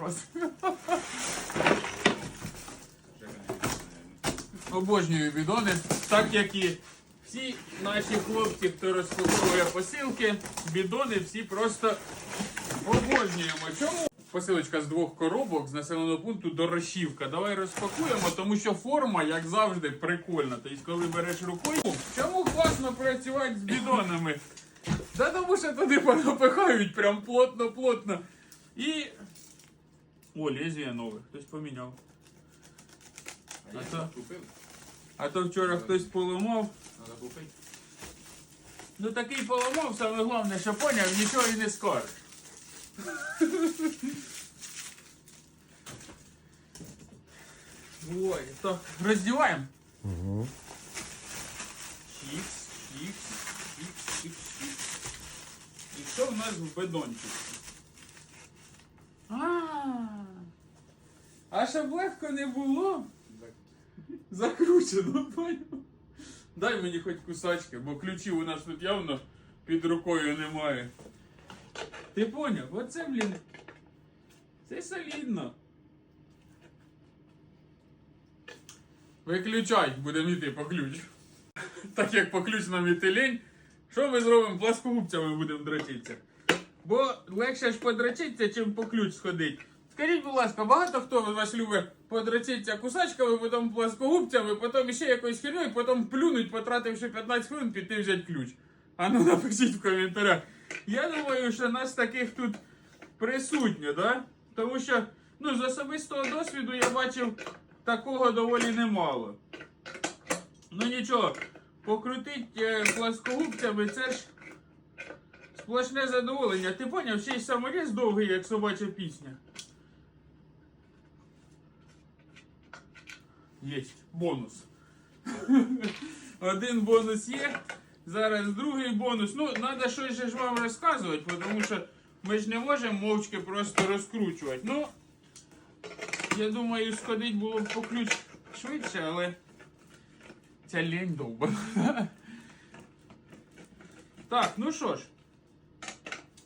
раз. Обожнюю бідони, так як і всі наші хлопці, хто розпаковує посилки, бідони всі просто обожнюємо. Чому? Посилочка з двох коробок з населеного пункту Дорошівка. Давай розпакуємо, тому що форма, як завжди, прикольна. Тобто, коли береш рукою. Чому класно працювати з бідонами? Та тому що туди понапихають прям плотно-плотно. І. О, лезвія нове, хтось поміняв. А я А то? купив. А то вчора хтось поламав. Надо купити. Ну такий поламав, саме головне, що поняв, нічого і не скажеш. Ой, так, роздіваємо. Угу. Чікс, чікс, чікс, чікс, чікс. І що в нас в бедончику? А щоб легко не було, закручено, поняв? Дай мені хоч кусачки, бо ключів у нас тут явно під рукою немає. Ти поняв? Оце, блін. Це солідно. Виключай, будемо йти по ключ. Так як по ключ нам іти лень, що ми зробимо? Пласкогубцями будемо дрочитися. Бо легше ж подрочитися, чим по ключ сходить. Скажіть, будь ласка, багато хто з вас любить подрочитися кусачками, потім пласкогубцями, потім ще якоюсь херною, потім плюнуть, потративши 15 хвилин, піти взяти ключ. А ну напишіть в коментарях. Я думаю, що нас таких тут присутньо, да? Тому що ну, з особистого досвіду я бачив такого доволі немало. Ну нічого, покрутить е, пласкогубцями, це ж сплошне задоволення. Ти поняв, ще й саморіз довгий, як собача пісня. Єсть, бонус. Один бонус є. Зараз другий бонус. Ну, треба щось ж вам розказувати, тому що ми ж не можемо мовчки просто розкручувати. Ну, я думаю, сходить було б по ключ швидше, але ця лень довбана. Так, ну що ж.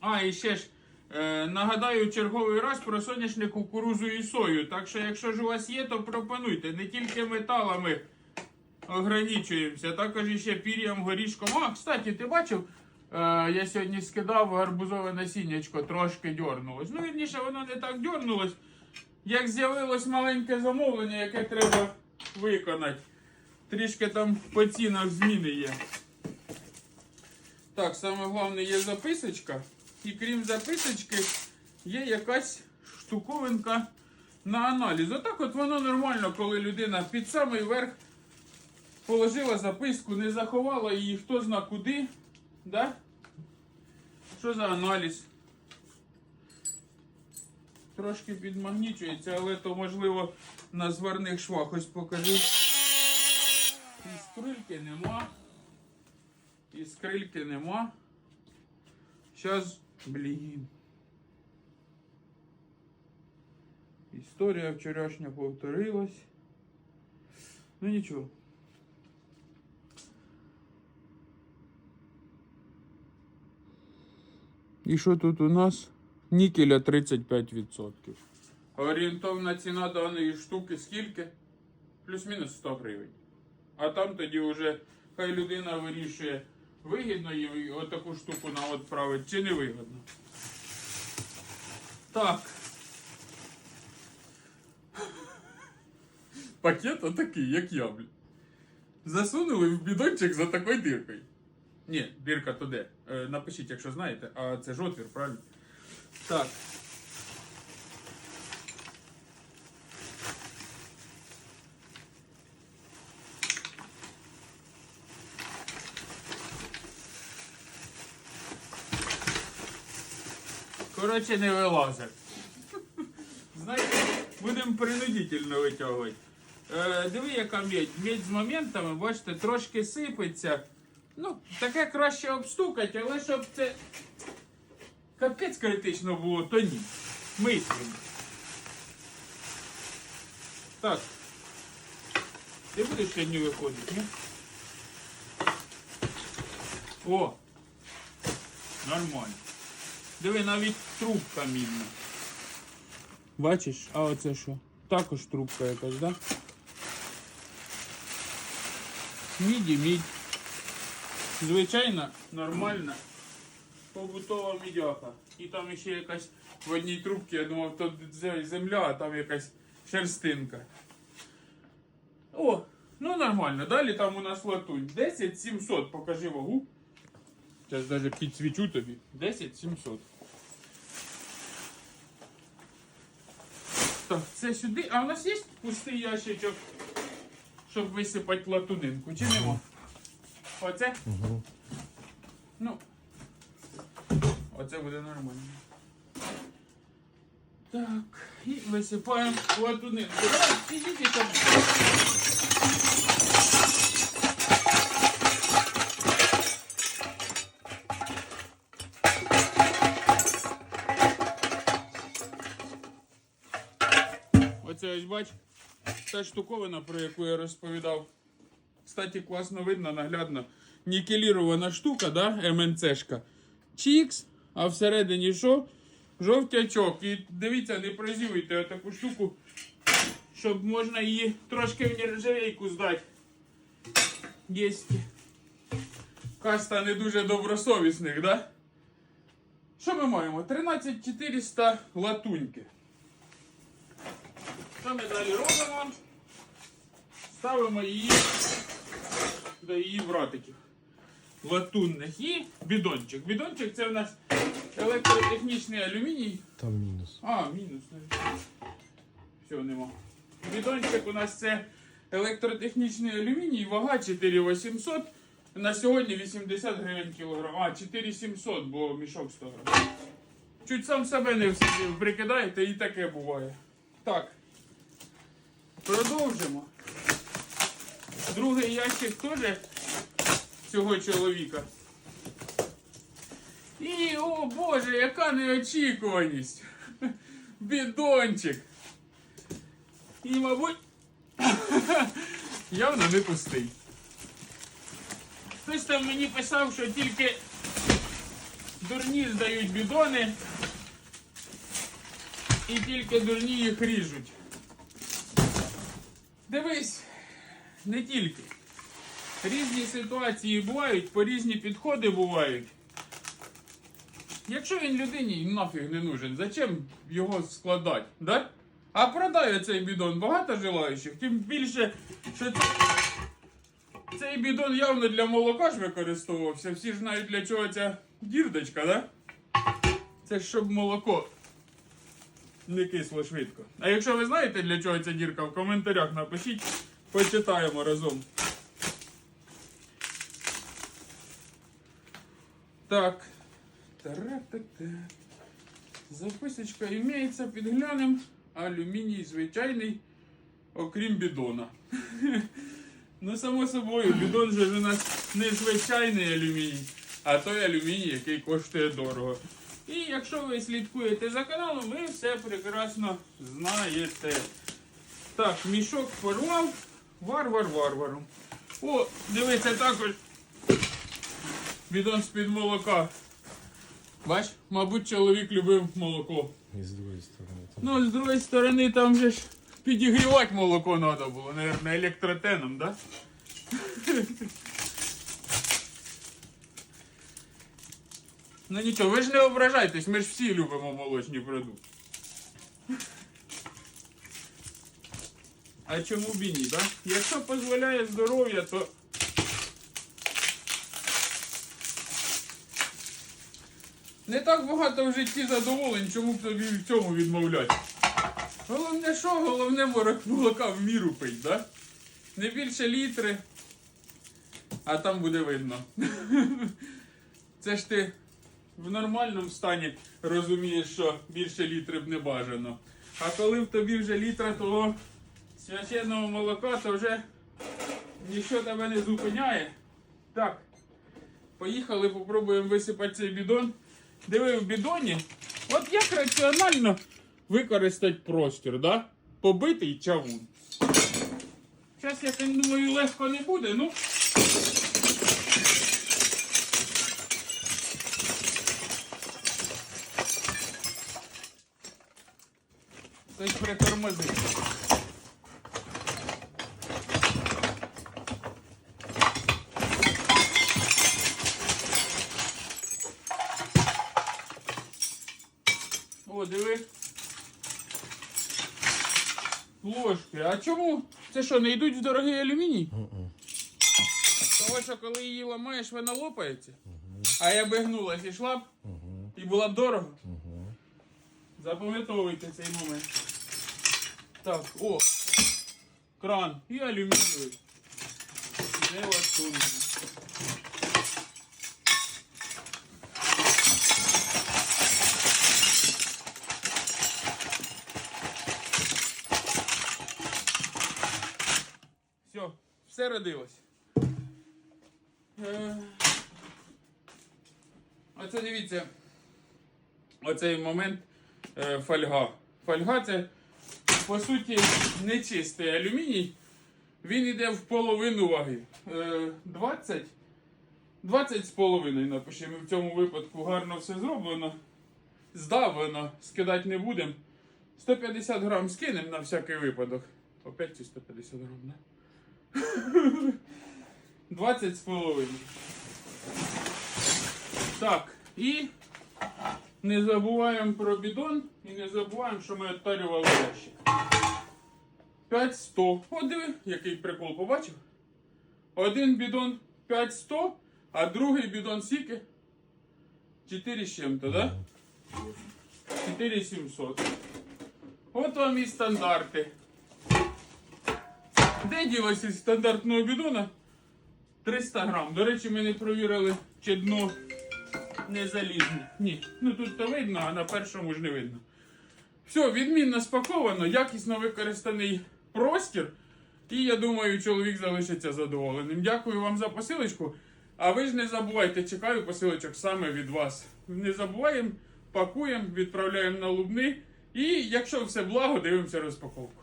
А, і ще ж. Е, нагадаю черговий раз про соняшник, кукурузу і сою. Так що, якщо ж у вас є, то пропонуйте. Не тільки металами ограничуємося, також ще пір'ям, горішком. А, кстати, ти бачив? Е, я сьогодні скидав гарбузове насіннячко, трошки дьорнулось. Ну, вірніше, воно не так дьорнулось. Як з'явилось маленьке замовлення, яке треба виконати. Трішки там по цінах зміни є. Так, саме головне є записочка. І крім записочки, є якась штуковинка на аналіз. Отак от воно нормально, коли людина під самий верх положила записку, не заховала її хто зна куди. Да? Що за аналіз? Трошки підмагнічується, але то можливо на зварних швах ось покажу. Іскрильки нема. Іскрильки нема. Щас, блін. Історія вчорашня повторилась. Ну нічого. І що тут у нас? Нікеля 35%. Орієнтовна ціна даної штуки скільки? Плюс-мінус 100 гривень. А там тоді вже хай людина вирішує, Вигідно їй отаку штуку на відправити чи не вигідно. Так. Пакет отакий, як я, блін. Засунули в бідончик за такою диркою. Ні, дирка то де. Е, напишіть, якщо знаєте, а це ж отвір, правильно? Так. Коротше, не вилазить. Знаєте, будемо принудительно витягувати. Е, диви, яка медь. Медь з моментами, бачите, трошки сипеться. Ну, таке краще обстукати, але щоб це капець критично було, то ні. Мислимо. Так. Ти будеш сьогодні виходити, ні? О! Нормально. Диви, навіть трубка мідна. Бачиш, а оце що? Також трубка якась, да? Міді мідь. Звичайна, нормальна, побутова мідяка. І там ще якась в одній трубці, я думав, то земля, а там якась шерстинка. О, ну нормально. Далі там у нас латунь. 10 700, покажи вагу. Зараз навіть підсвічу тобі. 10 700. Так, це сюди. А у нас є пустий ящичок, щоб висипати латунинку, чи нема? Оце? Угу. Ну. Оце буде нормально. Так, і висипаємо латунинку. Давай, підійди там. Ось бач, та штуковина, про яку я розповідав. Кстати, класно видно, наглядно. Нікелірована штука, да? МНЦшка. Чікс, а всередині що? Жовтячок. І дивіться, не прозівуйте таку штуку, щоб можна її трошки в нержавейку здати. Єсть. Каста не дуже добросовісних, да? Що ми маємо? 13400 латуньки. Що ми далі робимо? Ставимо її до її вратиків латунних і бідончик. Бідончик це в нас електротехнічний алюміній. Там мінус. А, мінус. Все, нема. Бідончик у нас це електротехнічний алюміній, вага 4800. На сьогодні 80 гривень кілограм. А, 4700, бо мішок 100 гривень. Чуть сам себе не прикидаєте, і таке буває. Так. Продовжимо. Другий ящик теж цього чоловіка. І, о Боже, яка неочікуваність! Бідончик! І, мабуть, явно не пустий. Хтось там мені писав, що тільки дурні здають бідони, і тільки дурні їх ріжуть. Дивись, не тільки. Різні ситуації бувають, по різні підходи бувають. Якщо він людині нафіг не нужен, зачем його складати? Да? А продай цей бідон багато желаючих, тим більше, що це- цей бідон явно для молока ж використовувався. Всі ж знають для чого ця дірдочка, да? Це щоб молоко не кисло швидко. А якщо ви знаєте, для чого ця дірка, в коментарях напишіть, почитаємо разом. Так. Записочка імеється, підглянем. Алюміній звичайний, окрім бідона. ну, само собою, бідон же у нас не звичайний алюміній, а той алюміній, який коштує дорого. І якщо ви слідкуєте за каналом, ви все прекрасно знаєте. Так, мішок порвав. Варвар варваром. О, дивіться також. Бідон з-під молока. Бач, мабуть, чоловік любив молоко. І з другої сторони. Там. Ну, з другої сторони, там же ж підігрівати молоко треба було, наверное, електротеном, да? Ну нічого, ви ж не ображайтесь, ми ж всі любимо молочні продукти. А чому б і ні, да? Якщо дозволяє здоров'я, то Не так багато в житті задоволень, чому б тобі в цьому відмовляти. Головне що? Головне ворог молока в міру пить, да? Не більше літри, а там буде видно. Це ж ти в нормальному стані розумієш, що більше літри б не бажано. А коли в тобі вже літра того священного молока, то вже нічого тебе не зупиняє. Так, поїхали, попробуємо висипати цей бідон. Диви в бідоні. От як раціонально використати простір, да? Побитий чавун. Зараз, я думаю, легко не буде, ну. Хтось притормозив. О, диви. Ложки. А чому? Це що, не йдуть в дорогий алюміній? Того, що коли її ламаєш, вона лопається. А я би гнулась і йшла б, і була б дорого. Запам'ятовуйте цей момент. Так, о. Кран і алюмінієвий. Іде латунний. Все, все родилось. Е, Оце дивіться. Оцей момент е, фольга. Фольга це, по суті, нечистий алюміній. Він йде в половину ваги. Е, 20. 20 з половиною напишемо. В цьому випадку гарно все зроблено. Здавлено, скидати не будемо. 150 грам скинемо на всякий випадок. Опять ці 150 грам, да? 20 з половиною. Так, і не забуваємо про бідон і не забуваємо, що ми відтарювали ящик. 5100. От диви, який прикол побачив. Один бідон 5100, а другий бідон скільки? 4 з чим-то, да? 4700. От вам і стандарти. Де ділося стандартного бідона? 300 грам. До речі, ми не провірили, чи дно не залізне. Ні. Ну тут то видно, а на першому ж не видно. Все, відмінно спаковано, якісно використаний простір. І я думаю, чоловік залишиться задоволеним. Дякую вам за посилочку. А ви ж не забувайте, чекаю посилочок саме від вас. Не забуваємо, пакуємо, відправляємо на лубни. І якщо все благо, дивимося розпаковку.